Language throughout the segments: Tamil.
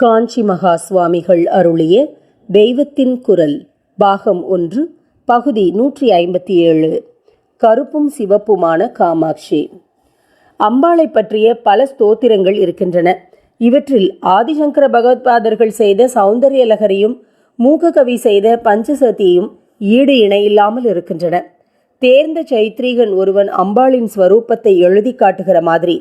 காஞ்சி மகா சுவாமிகள் அருளிய தெய்வத்தின் குரல் பாகம் ஒன்று பகுதி நூற்றி ஐம்பத்தி ஏழு கருப்பும் சிவப்புமான காமாட்சி. அம்பாளை பற்றிய பல ஸ்தோத்திரங்கள் இருக்கின்றன. இவற்றில் ஆதிசங்கர பகவத்பாதர்கள் செய்த சௌந்தரிய லகரியும் மூககவி செய்த பஞ்சசதியும் ஈடு இணையில்லாமல் இருக்கின்றன. தேர்ந்த சைத்ரீகன் ஒருவன் அம்பாளின் ஸ்வரூபத்தை எழுதி காட்டுகிற மாதிரி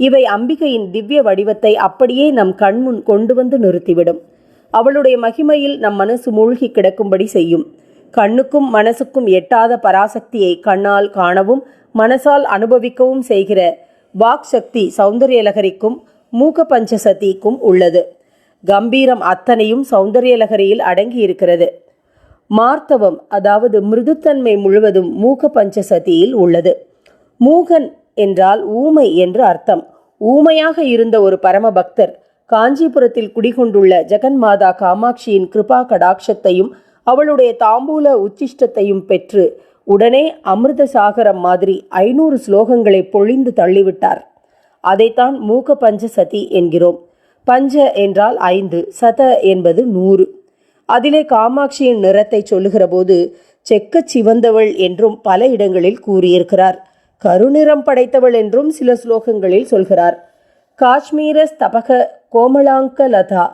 இவை அம்பிகையின் திவ்ய வடிவத்தை அப்படியே நம் கண்முன் கொண்டு வந்து நிறுத்திவிடும். அவளுடைய மகிமையில் நம் மனசு மூழ்கி கிடக்கும்படி செய்யும். கண்ணுக்கும் மனசுக்கும் எட்டாத பராசக்தியை கண்ணால் காணவும் மனசால் அனுபவிக்கவும் செய்கிற வாக் சக்தி சௌந்தரியலகரிக்கும் மூக பஞ்சசதிக்கும் உள்ளது. கம்பீரம் அத்தனையும் சௌந்தரியலகரியில் அடங்கி இருக்கிறது மார்த்தவம் அதாவது மிருதுத்தன்மை முழுவதும் மூக பஞ்சசதியில் உள்ளது. மூகன் என்றால் ஊமை என்று அர்த்தம். ஊமையாக இருந்த ஒரு பரமபக்தர் காஞ்சிபுரத்தில் குடிகொண்டுள்ள ஜெகன்மாதா காமாட்சியின் கிருபா கடாட்சத்தையும் அவளுடைய தாம்பூல உச்சிஷ்டத்தையும் பெற்று உடனே அமிர்த சாகரம் மாதிரி ஐநூறு ஸ்லோகங்களை பொழிந்து தள்ளிவிட்டார். அதைத்தான் மூக்க பஞ்ச சதி என்கிறோம். பஞ்ச என்றால் ஐந்து சத என்பது நூறு. அதிலே காமாட்சியின் நிறத்தை சொல்லுகிற போது செக்கச் சிவந்தவள் என்றும் பல இடங்களில் கூறியிருக்கிறார். கருநிறம் படைத்தவள் என்றும் சில ஸ்லோகங்களில் சொல்கிறார். காஷ்மீர ஸ்தபக கோமலாங்க லதா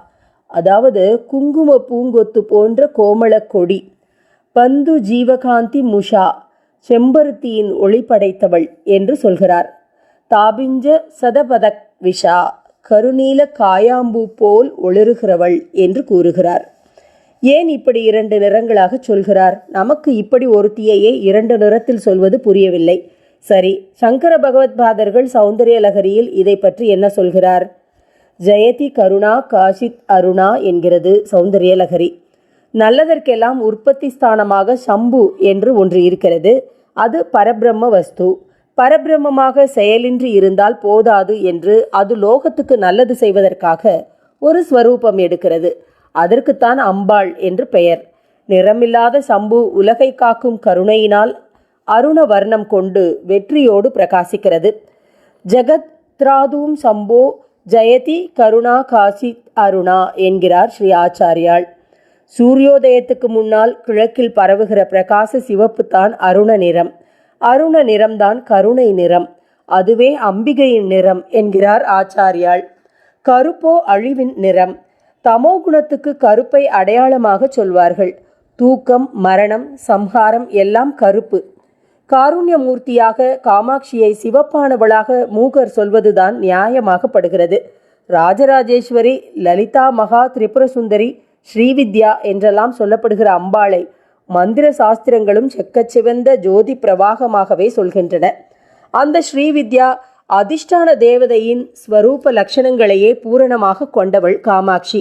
அதாவது குங்கும பூங்கொத்து போன்ற கோமள கொடி பந்து ஜீவகாந்தி முஷா செம்பருத்தியின் ஒளி படைத்தவள் என்று சொல்கிறார். தாபிஞ்ச சதபதக் விஷா கருநீல காயாம்பூ போல் ஒளிருகிறவள் என்று கூறுகிறார். ஏன் இப்படி இரண்டு நிறங்களாக சொல்கிறார்? நமக்கு இப்படி ஒருத்தியையே இரண்டு நிறத்தில் சொல்வது புரியவில்லை. சரி சங்கர பகவத்பாதர்கள் சௌந்தரிய லகரியில் இதை பற்றி என்ன சொல்கிறார்? ஜெயதி கருணா காஷித் அருணா என்கிறது சௌந்தரிய லகரி. நல்லதற்கெல்லாம் உற்பத்தி ஸ்தானமாக சம்பு என்று ஒன்று இருக்கிறது. அது பரபிரம்ம வஸ்து. பரபிரம்மமாக செயலின்றி இருந்தால் போதாது என்று அது லோகத்துக்கு நல்லது செய்வதற்காக ஒரு ஸ்வரூபம் எடுக்கிறது. அதற்குத்தான் அம்பாள் என்று பெயர். நிறமில்லாத சம்பு உலகை காக்கும் கருணையினால் அருண வர்ணம் கொண்டு வெற்றியோடு பிரகாசிக்கிறது. ஜெகத் திராதூம் சம்போ ஜெயதி கருணா காசி அருணா என்கிறார் ஸ்ரீ ஆச்சாரியாள் சூரியோதயத்துக்கு முன்னால் கிழக்கில் பரவுகிற பிரகாச சிவப்பு தான் அருண நிறம். அருண நிறம்தான் கருணை நிறம். அதுவே அம்பிகையின் நிறம் என்கிறார் ஆச்சாரியாள் கருப்போ அழிவின் நிறம். தமோ குணத்துக்கு கருப்பை அடையாளமாக சொல்வார்கள். தூக்கம் மரணம் சம்ஹாரம் எல்லாம் கருப்பு. காருண்யமூர்த்தியாக காமாட்சியை சிவப்பானவளாக மூகர் சொல்வதுதான் நியாயமாகப்படுகிறது. ராஜராஜேஸ்வரி லலிதா மகா திரிபுரசுந்தரி ஸ்ரீவித்யா என்றெல்லாம் சொல்லப்படுகிற அம்பாளை மந்திர சாஸ்திரங்களும் செக்கச்சிவந்த ஜோதி பிரவாகமாகவே சொல்கின்றன. அந்த ஸ்ரீவித்யா அதிர்ஷ்டான தேவதையின் ஸ்வரூப லட்சணங்களையே பூரணமாக கொண்டவள் காமாட்சி.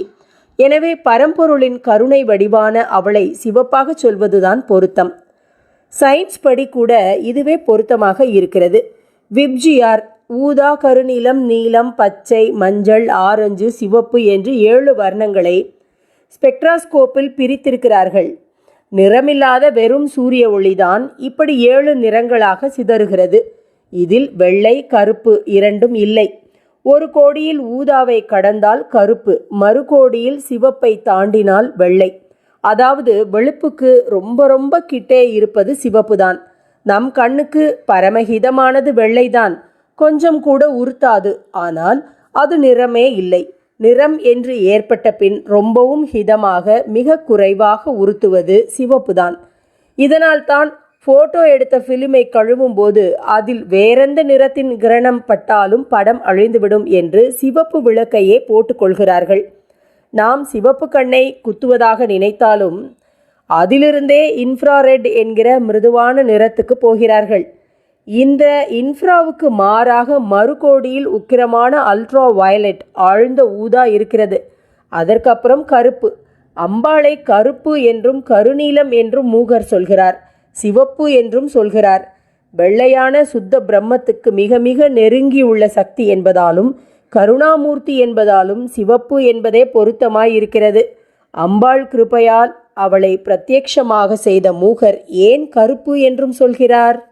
எனவே பரம்பொருளின் கருணை வடிவான அவளை சிவப்பாக சொல்வதுதான் பொருத்தம். சயின்ஸ் படி கூட இதுவே பொருத்தமாக இருக்கிறது. விப்ஜிஆர் ஊதா கருநீலம் நீலம் பச்சை மஞ்சள் ஆரஞ்சு சிவப்பு என்று ஏழு வர்ணங்களை ஸ்பெக்ட்ராஸ்கோப்பில் பிரித்திருக்கிறார்கள். நிறமில்லாத வெறும் சூரிய ஒளிதான் இப்படி ஏழு நிறங்களாக சிதறுகிறது. இதில் வெள்ளை கருப்பு இரண்டும் இல்லை. ஒரு கோடியில் ஊதாவை கடந்தால் கருப்பு மறு கோடியில் சிவப்பை தாண்டினால் வெள்ளை. அதாவது வெளுப்புக்கு ரொம்ப ரொம்ப கிட்டே இருப்பது சிவப்பு தான் நம் கண்ணுக்கு பரமஹிதமானது வெள்ளைதான். கொஞ்சம் கூட உறுத்தாது. ஆனால் அது நிறமே இல்லை. நிறம் என்று ஏற்பட்ட பின் ரொம்பவும் ஹிதமாக மிக குறைவாக உறுத்துவது சிவப்புதான். இதனால் தான் போட்டோ எடுத்த ஃபிலிமை கழுவும் போது அதில் வேறெந்த நிறத்தின் கிரணம் பட்டாலும் படம் அழிந்துவிடும் என்று சிவப்பு விளக்கையே போட்டுக்கொள்கிறார்கள் நாம் சிவப்பு கண்ணை குத்துவதாக நினைத்தாலும் அதிலிருந்தே இன்ஃப்ராரெட் என்கிற மிருதுவான நிறத்துக்கு போகிறார்கள். இந்த இன்ஃப்ராவுக்கு மாறாக மறுகோடியில் உக்கிரமான அல்ட்ரா வயலட் ஆழ்ந்த ஊதா இருக்கிறது. அதற்கப்புறம் கருப்பு. அம்பாளை கருப்பு என்றும் கருநீலம் என்றும் மூகர் சொல்கிறார். சிவப்பு என்றும் சொல்கிறார். வெள்ளையான சுத்த பிரம்மத்துக்கு மிக மிக நெருங்கியுள்ள சக்தி என்பதாலும் கருணாமூர்த்தி என்பதாலும் சிவப்பு என்பதே பொருத்தமாயிருக்கிறது. அம்பாள் கிருபையால் அவளை பிரத்யக்ஷமாக செய்த மூகர் ஏன் கருப்பு என்றும் சொல்கிறார்?